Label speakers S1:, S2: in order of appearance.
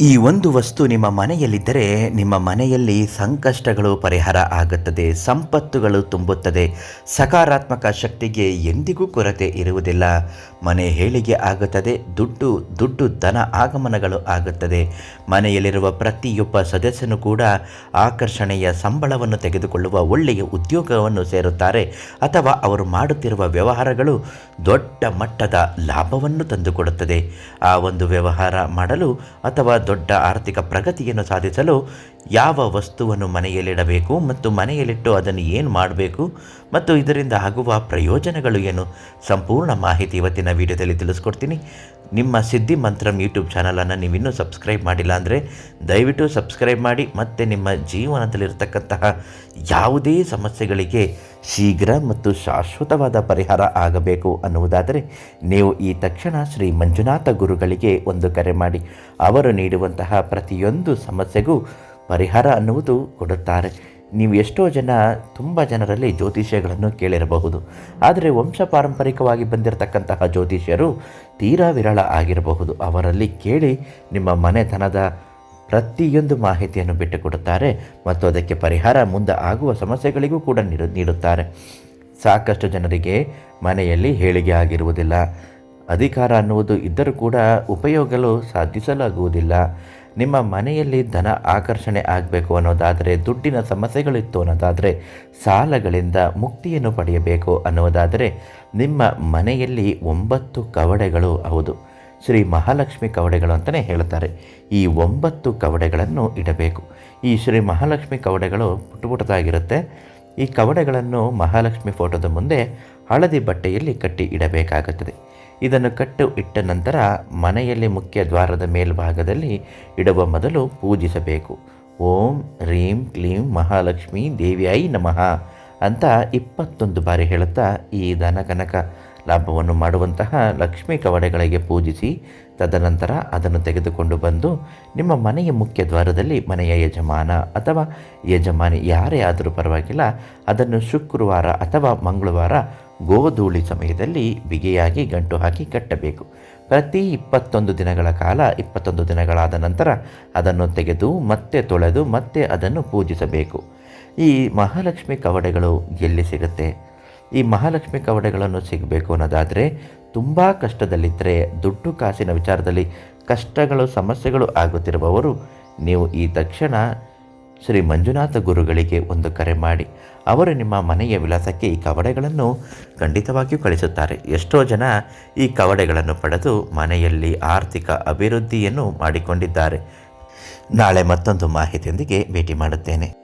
S1: ಈ ಒಂದು ವಸ್ತು ನಿಮ್ಮ ಮನೆಯಲ್ಲಿದ್ದರೆ ನಿಮ್ಮ ಮನೆಯಲ್ಲಿ ಸಂಕಷ್ಟಗಳು ಪರಿಹಾರ ಆಗುತ್ತದೆ, ಸಂಪತ್ತುಗಳು ತುಂಬುತ್ತದೆ, ಸಕಾರಾತ್ಮಕ ಶಕ್ತಿಗೆ ಎಂದಿಗೂ ಕೊರತೆ ಇರುವುದಿಲ್ಲ. ಮನೆ ಹೇಳಿಗೆ ಆಗುತ್ತದೆ, ದುಡ್ಡು ದುಡ್ಡು ಧನ ಆಗಮನಗಳು ಆಗುತ್ತದೆ. ಮನೆಯಲ್ಲಿರುವ ಪ್ರತಿಯೊಬ್ಬ ಸದಸ್ಯನು ಕೂಡ ಆಕರ್ಷಣೆಯ ಸಂಬಳವನ್ನು ತೆಗೆದುಕೊಳ್ಳುವ ಒಳ್ಳೆಯ ಉದ್ಯೋಗವನ್ನು ಸೇರುತ್ತಾರೆ, ಅಥವಾ ಅವರು ಮಾಡುತ್ತಿರುವ ವ್ಯವಹಾರಗಳು ದೊಡ್ಡ ಮಟ್ಟದ ಲಾಭವನ್ನು ತಂದುಕೊಡುತ್ತದೆ. ಆ ಒಂದು ವ್ಯವಹಾರ ಮಾಡಲು ಅಥವಾ ದೊಡ್ಡ ಆರ್ಥಿಕ ಪ್ರಗತಿಯನ್ನು ಸಾಧಿಸಲು ಯಾವ ವಸ್ತುವನ್ನು ಮನೆಯಲ್ಲಿಡಬೇಕು ಮತ್ತು ಮನೆಯಲ್ಲಿಟ್ಟು ಅದನ್ನು ಏನು ಮಾಡಬೇಕು ಮತ್ತು ಇದರಿಂದ ಆಗುವ ಪ್ರಯೋಜನಗಳು ಏನು? ಸಂಪೂರ್ಣ ಮಾಹಿತಿ ಇವತ್ತಿನ ವಿಡಿಯೋದಲ್ಲಿ ತಿಳಿಸ್ಕೊಡ್ತೀನಿ. ನಿಮ್ಮ ಸಿದ್ಧಿ ಮಂತ್ರಂ ಯೂಟ್ಯೂಬ್ ಚಾನಲನ್ನು ನೀವಿನ್ನೂ ಸಬ್ಸ್ಕ್ರೈಬ್ ಮಾಡಿಲ್ಲ ಅಂದರೆ ದಯವಿಟ್ಟು ಸಬ್ಸ್ಕ್ರೈಬ್ ಮಾಡಿ ಮತ್ತು ನಿಮ್ಮ ಜೀವನದಲ್ಲಿರ್ತಕ್ಕಂತಹ ಯಾವುದೇ ಸಮಸ್ಯೆಗಳಿಗೆ ಶೀಘ್ರ ಮತ್ತು ಶಾಶ್ವತವಾದ ಪರಿಹಾರ ಆಗಬೇಕು ಅನ್ನುವುದಾದರೆ ನೀವು ಈ ತಕ್ಷಣ ಶ್ರೀ ಮಂಜುನಾಥ ಗುರುಗಳಿಗೆ ಒಂದು ಕರೆ ಮಾಡಿ. ಅವರು ನೀಡುವಂತಹ ಪ್ರತಿಯೊಂದು ಸಮಸ್ಯೆಗೂ ಪರಿಹಾರ ಅನ್ನುವುದು ಕೊಡುತ್ತಾರೆ. ನೀವು ಎಷ್ಟೋ ಜನ ತುಂಬ ಜನರಲ್ಲಿ ಜ್ಯೋತಿಷ್ಯಗಳನ್ನು ಕೇಳಿರಬಹುದು. ಆದರೆ ವಂಶ ಪಾರಂಪರಿಕವಾಗಿ ಬಂದಿರತಕ್ಕಂತಹ ಜ್ಯೋತಿಷ್ಯರು ತೀರಾ ವಿರಳ ಆಗಿರಬಹುದು. ಅವರಲ್ಲಿ ಕೇಳಿ ನಿಮ್ಮ ಮನೆತನದ ಪ್ರತಿಯೊಂದು ಮಾಹಿತಿಯನ್ನು ಬಿಟ್ಟುಕೊಡುತ್ತಾರೆ ಮತ್ತು ಅದಕ್ಕೆ ಪರಿಹಾರ ಮುಂದೆ ಆಗುವ ಸಮಸ್ಯೆಗಳಿಗೂ ಕೂಡ ನೀಡು, ನೀಡುತ್ತಾರೆ. ಸಾಕಷ್ಟು ಜನರಿಗೆ ಮನೆಯಲ್ಲಿ ಹೇಳಿಗೆ ಆಗಿರುವುದಿಲ್ಲ. ಅಧಿಕಾರ ಅನ್ನುವುದು ಇದ್ದರೂ ಕೂಡ ಉಪಯೋಗಲು ಸಾಧಿಸಲಾಗುವುದಿಲ್ಲ. ನಿಮ್ಮ ಮನೆಯಲ್ಲಿ ಧನ ಆಕರ್ಷಣೆ ಆಗಬೇಕು ಅನ್ನೋದಾದರೆ, ದುಡ್ಡಿನ ಸಮಸ್ಯೆಗಳಿತ್ತು ಅನ್ನೋದಾದರೆ, ಸಾಲಗಳಿಂದ ಮುಕ್ತಿಯನ್ನು ಪಡೆಯಬೇಕು ಅನ್ನೋದಾದರೆ, ನಿಮ್ಮ ಮನೆಯಲ್ಲಿ ಒಂಬತ್ತು ಕವಡೆಗಳು ಹೌದು. ಶ್ರೀ ಮಹಾಲಕ್ಷ್ಮಿ ಕವಡೆಗಳು ಅಂತಲೇ ಹೇಳ್ತಾರೆ. ಈ ಒಂಬತ್ತು ಕವಡೆಗಳನ್ನು ಇಡಬೇಕು. ಈ ಶ್ರೀ ಮಹಾಲಕ್ಷ್ಮಿ ಕವಡೆಗಳು ಪುಟ್ಟು ಪುಟದಾಗಿರುತ್ತೆ ಈ ಕವಡೆಗಳನ್ನು ಮಹಾಲಕ್ಷ್ಮಿ ಫೋಟೋದ ಮುಂದೆ ಹಳದಿ ಬಟ್ಟೆಯಲ್ಲಿ ಕಟ್ಟಿ ಇಡಬೇಕಾಗುತ್ತದೆ. ಇದನ್ನು ಕಟ್ಟು ಇಟ್ಟ ನಂತರ ಮನೆಯಲ್ಲಿ ಮುಖ್ಯ ದ್ವಾರದ ಮೇಲ್ಭಾಗದಲ್ಲಿ ಇಡುವ ಮೊದಲು ಪೂಜಿಸಬೇಕು. ಓಂ ರೀಂ ಕ್ಲೀಂ ಮಹಾಲಕ್ಷ್ಮಿ ದೇವಿಯಾಯಿ ನಮಃ ಅಂತ ಇಪ್ಪತ್ತೊಂದು ಬಾರಿ ಹೇಳುತ್ತಾ ಈ ಧನ ಕನಕ ಲಾಭವನ್ನು ಮಾಡುವಂತಹ ಲಕ್ಷ್ಮೀ ಕವಡೆಗಳಿಗೆ ಪೂಜಿಸಿ ತದನಂತರ ಅದನ್ನು ತೆಗೆದುಕೊಂಡು ಬಂದು ನಿಮ್ಮ ಮನೆಯ ಮುಖ್ಯ ದ್ವಾರದಲ್ಲಿ ಮನೆಯ ಯಜಮಾನ ಅಥವಾ ಯಜಮಾನಿ ಯಾರೇ ಆದರೂ ಪರವಾಗಿಲ್ಲ, ಅದನ್ನು ಶುಕ್ರವಾರ ಅಥವಾ ಮಂಗಳವಾರ ಗೋಧೂಳಿ ಸಮಯದಲ್ಲಿ ಬಿಗಿಯಾಗಿ ಗಂಟು ಹಾಕಿ ಕಟ್ಟಬೇಕು. ಪ್ರತಿ ಇಪ್ಪತ್ತೊಂದು ದಿನಗಳ ಕಾಲ, ಇಪ್ಪತ್ತೊಂದು ದಿನಗಳಾದ ನಂತರ ಅದನ್ನು ತೆಗೆದು ಮತ್ತೆ ತೊಳೆದು ಮತ್ತೆ ಅದನ್ನು ಪೂಜಿಸಬೇಕು. ಈ ಮಹಾಲಕ್ಷ್ಮಿ ಕವಡೆಗಳು ಎಲ್ಲಿ ಸಿಗುತ್ತೆ? ಈ ಮಹಾಲಕ್ಷ್ಮಿ ಕವಡೆಗಳನ್ನು ಸಿಗಬೇಕು ಅನ್ನೋದಾದರೆ ತುಂಬ ಕಷ್ಟದಲ್ಲಿದ್ದರೆ ದುಡ್ಡು ಕಾಸಿನ ವಿಚಾರದಲ್ಲಿ ಕಷ್ಟಗಳು, ಸಮಸ್ಯೆಗಳು ಆಗುತ್ತಿರುವವರು ನೀವು ಈ ತಕ್ಷಣ ಶ್ರೀ ಮಂಜುನಾಥ ಗುರುಗಳಿಗೆ ಒಂದು ಕರೆ ಮಾಡಿ, ಅವರು ನಿಮ್ಮ ಮನೆಯ ವಿಳಾಸಕ್ಕೆ ಈ ಕವಡೆಗಳನ್ನು ಖಂಡಿತವಾಗಿಯೂ ಕಳಿಸುತ್ತಾರೆ. ಎಷ್ಟೋ ಜನ ಈ ಕವಡೆಗಳನ್ನು ಪಡೆದು ಮನೆಯಲ್ಲಿ ಆರ್ಥಿಕ ಅಭಿವೃದ್ಧಿಯನ್ನು ಮಾಡಿಕೊಂಡಿದ್ದಾರೆ. ನಾಳೆ ಮತ್ತೊಂದು ಮಾಹಿತಿಯೊಂದಿಗೆ ಭೇಟಿ ಮಾಡುತ್ತೇನೆ.